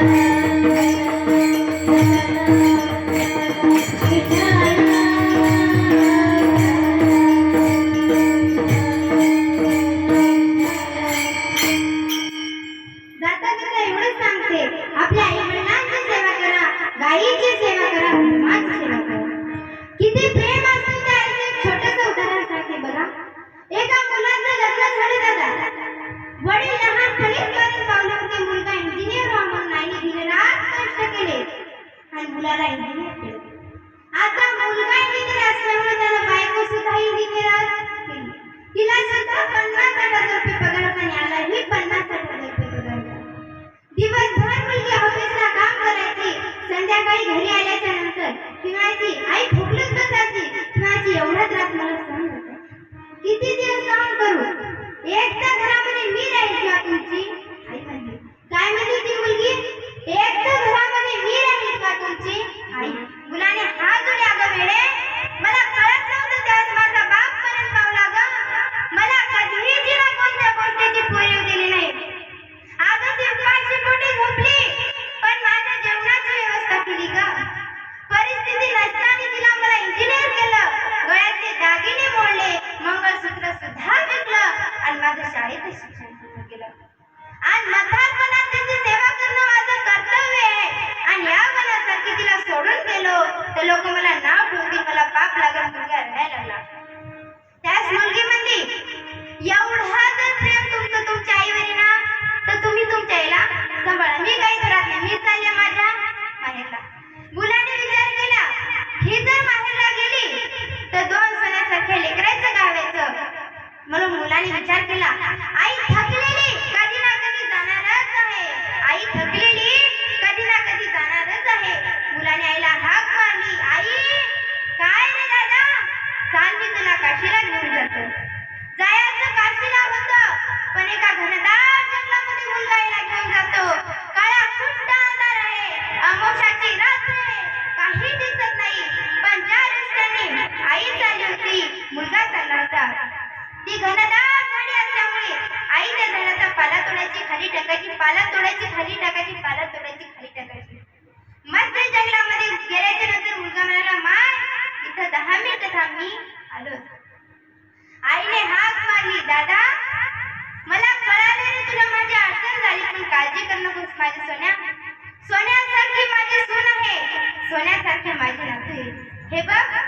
Yeah. मुलाला engineer केलं. आता मुलगा इंजिनियर असल्यामुळे त्याला बायको सुद्धा इंजिनियर तिला सुद्धा पन्नास हजार रुपये पगार होता आणि आला ही पन्नास हजार रुपये पगार होता दिवसभर मुलगी ऑफिसला काम करायची संध्याकाळी घरी आल्याच्यानंतर ती आई खोकलत बसायची माझी एवढा त्रास मला सहन होता किती दिवस सहन करू? एकदा घरामध्ये मी राहील किंवा तुमची? आई म्हणली काय म्हणली ती मुलगी? एकदा ते लोक मला ना बोलतील मला पाप लागेल मुलगा रडायला लागला. तोडायची खाली टाकायची पाला तोडायची खाली टाकायची. मग ते जंगलामध्ये गेल्याच्यानंतर मुलगा म्हणाला मा इथं दहा मिनिट थांब मी आलो. आईने हाक मारली दादा मला कळालं तुला माझी अडचण झाली पण काळजी करू नकोस माझ्या सोन्या. सोन्यासारखी माझी सून आहे. सोन्यासारखे माझे नातू हे बघ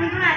Thank you.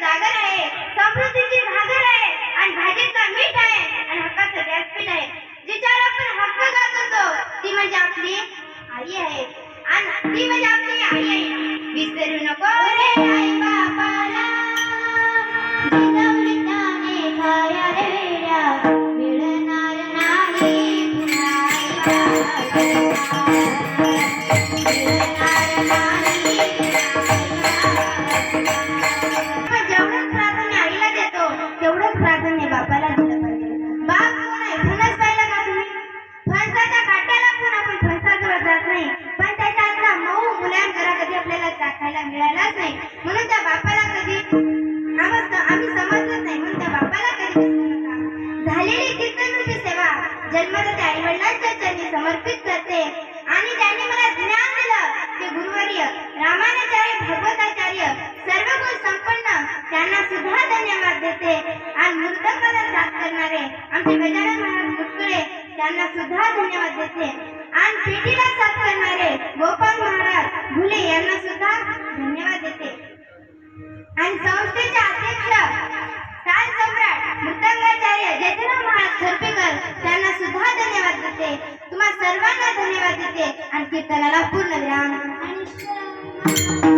जागर आहे समृद्धीची घागर आहे आणि भाजीचा मीठ आहे आणि हक्काचं व्यासपीठ आहे. जिच्यावर आपण हक्क गाजवतो ती म्हणजे आपली आई आहे. आणि ती म्हणजे आपली आई आहे. विसरू नको रे आई बाबाला जिजाऊने मिळणार नाही पुन्हा आई आपण मिळालाच नाही. म्हणून त्या बापाला कधी आम्ही समजलंच नाही. म्हणून त्या बापाला कधी झालेली कीर्तनाची सेवा जन्मदात्या आई वडिलांच्या चरणी समर्पित करते. आणि ज्यांनी मला ज्ञान दिलं ते गुरुवर्य रामानाचार्य भगवताचार्य सर्व गुण संपन्न त्यांना सुद्धा धन्यवाद देते. आणि मृतकाला साथ करणारे आमचे गजानन महाराज मुटकुळे त्यांना सुद्धा धन्यवाद देते. आणि पेटीला साथ करणारे गोपाल महाराज घुले यांना सुद्धा धन्यवाद देते. आणि संस्थेचे अध्यक्ष ताल सम्राट मृदंगाचार्य जयराम महाराज सरपेकर त्यांना सुद्धा धन्यवाद देते. तुम्हा सर्वांना धन्यवाद देते आणि कीर्तनाला पूर्ण विराम. आणि